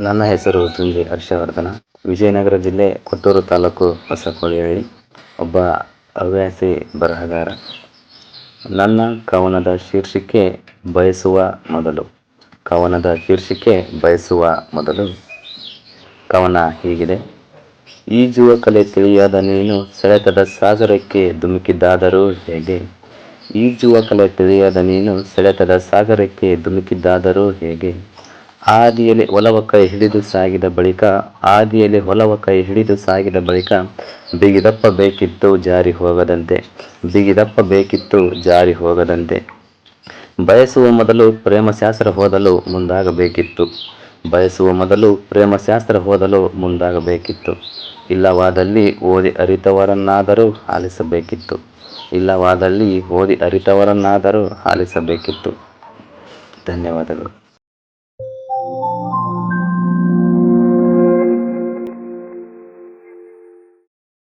ನನ್ನ ಹೆಸರು ಸಂಜಯ್ ಹರ್ಷವರ್ಧನ. ವಿಜಯನಗರ ಜಿಲ್ಲೆ ಕೊಟ್ಟೂರು ತಾಲೂಕು ಹೊಸಕೋಳಿಹಳ್ಳಿ ಒಬ್ಬ ಹವ್ಯಾಸಿ ಬರಹಗಾರ. ನನ್ನ ಕವನದ ಶೀರ್ಷಿಕೆ ಬಯಸುವ ಮೊದಲು. ಕವನದ ಶೀರ್ಷಿಕೆ ಬಯಸುವ ಮೊದಲು. ಕವನ ಹೀಗಿದೆ. ಈಜುವ ಕಲೆ ತಿಳಿಯಾದ ನೀನು ಸೆಳೆತದ ಸಾಗರಕ್ಕೆ ಧುಮುಕಿದ್ದಾದರೂ ಹೇಗೆ? ಈಜುವ ಕಲೆ ತಿಳಿಯಾದ ನೀನು ಸೆಳೆತದ ಸಾಗರಕ್ಕೆ ಧುಮುಕಿದ್ದಾದರೂ ಹೇಗೆ? ಆದಿಯಲ್ಲಿ ಒಲವ ಕೈ ಹಿಡಿದು ಸಾಗಿದ ಬಳಿಕ, ಆದಿಯಲ್ಲಿ ಒಲವ ಕೈ ಹಿಡಿದು ಸಾಗಿದ ಬಳಿಕ ಬಿಗಿದಪ್ಪ ಬೇಕಿತ್ತು ಜಾರಿ ಹೋಗದಂತೆ, ಬಿಗಿದಪ್ಪ ಬೇಕಿತ್ತು ಜಾರಿ ಹೋಗದಂತೆ. ಬಯಸುವ ಮೊದಲು ಪ್ರೇಮಶಾಸ್ತ್ರ ಹೋದಲು ಮುಂದಾಗಬೇಕಿತ್ತು. ಬಯಸುವ ಮೊದಲು ಪ್ರೇಮಶಾಸ್ತ್ರ ಹೋದಲು ಮುಂದಾಗಬೇಕಿತ್ತು. ಇಲ್ಲವಾದಲ್ಲಿ ಓದಿ ಅರಿತವರನ್ನಾದರೂ ಆಲಿಸಬೇಕಿತ್ತು. ಇಲ್ಲವಾದಲ್ಲಿ ಓದಿ ಅರಿತವರನ್ನಾದರೂ ಆಲಿಸಬೇಕಿತ್ತು. ಧನ್ಯವಾದಗಳು.